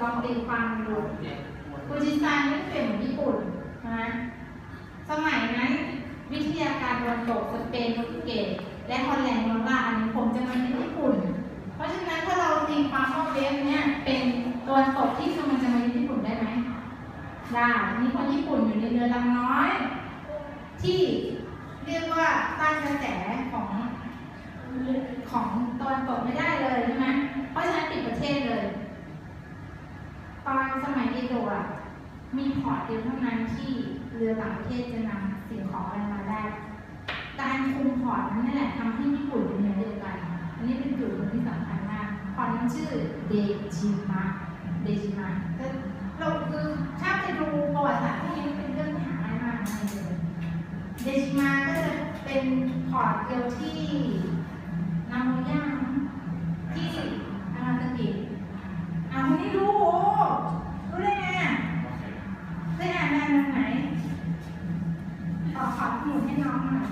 ลองตีความดูฟูจิซังนี่เปลี่ยนเหมือนญี่ปุ่นนะสมัยนั้นวิทยาการตะวันตกสเปนโปรตุเกสและฮอลแลนด์มองว่าอันนี้ผมจะมาที่ญี่ปุ่น เพราะฉะนั้นถ้าเราตีความว่าเวฟเนี่ยเป็นตะวันตกที่กำลังจะมาที่ญี่ปุ่นได้ไหมได้นี่คนญี่ปุ่นอยู่ในเรือลำน้อย ที่เรียกว่าต้านกระแสของของตะวันตกไม่ได้เลยใช่ไหมเพราะฉะนั้นปิดประเทศเลย ตอนสมัยเอโดะอะ มีพอร์ตเดียวเท่านั้นที่เรือต่างประเทศจะนำสิ่งของอะไรมาได้ การคุมพอร์ตนั้นนี่แหละทำให้ญี่ปุ่นเป็นเนื้อเดียวกัน อันนี้เป็นจุดหนึ่งที่สำคัญมาก พอร์ตนั้นชื่อเดจิมะ เดจิมะก็เราคือถ้าไปดูประวัติศาสตร์ที่นี้เป็นเรื่องหาง่ายมากนะเลยเดจิมาก็จะเป็นพอร์ตเดียวที่นาโมย่าที่นางาซากิอ่าคนนี้รู้โอ้รู้ได้ไงอะได้อ่านมาจากไหน ขอขอข้อมูลให้น้องหน่อย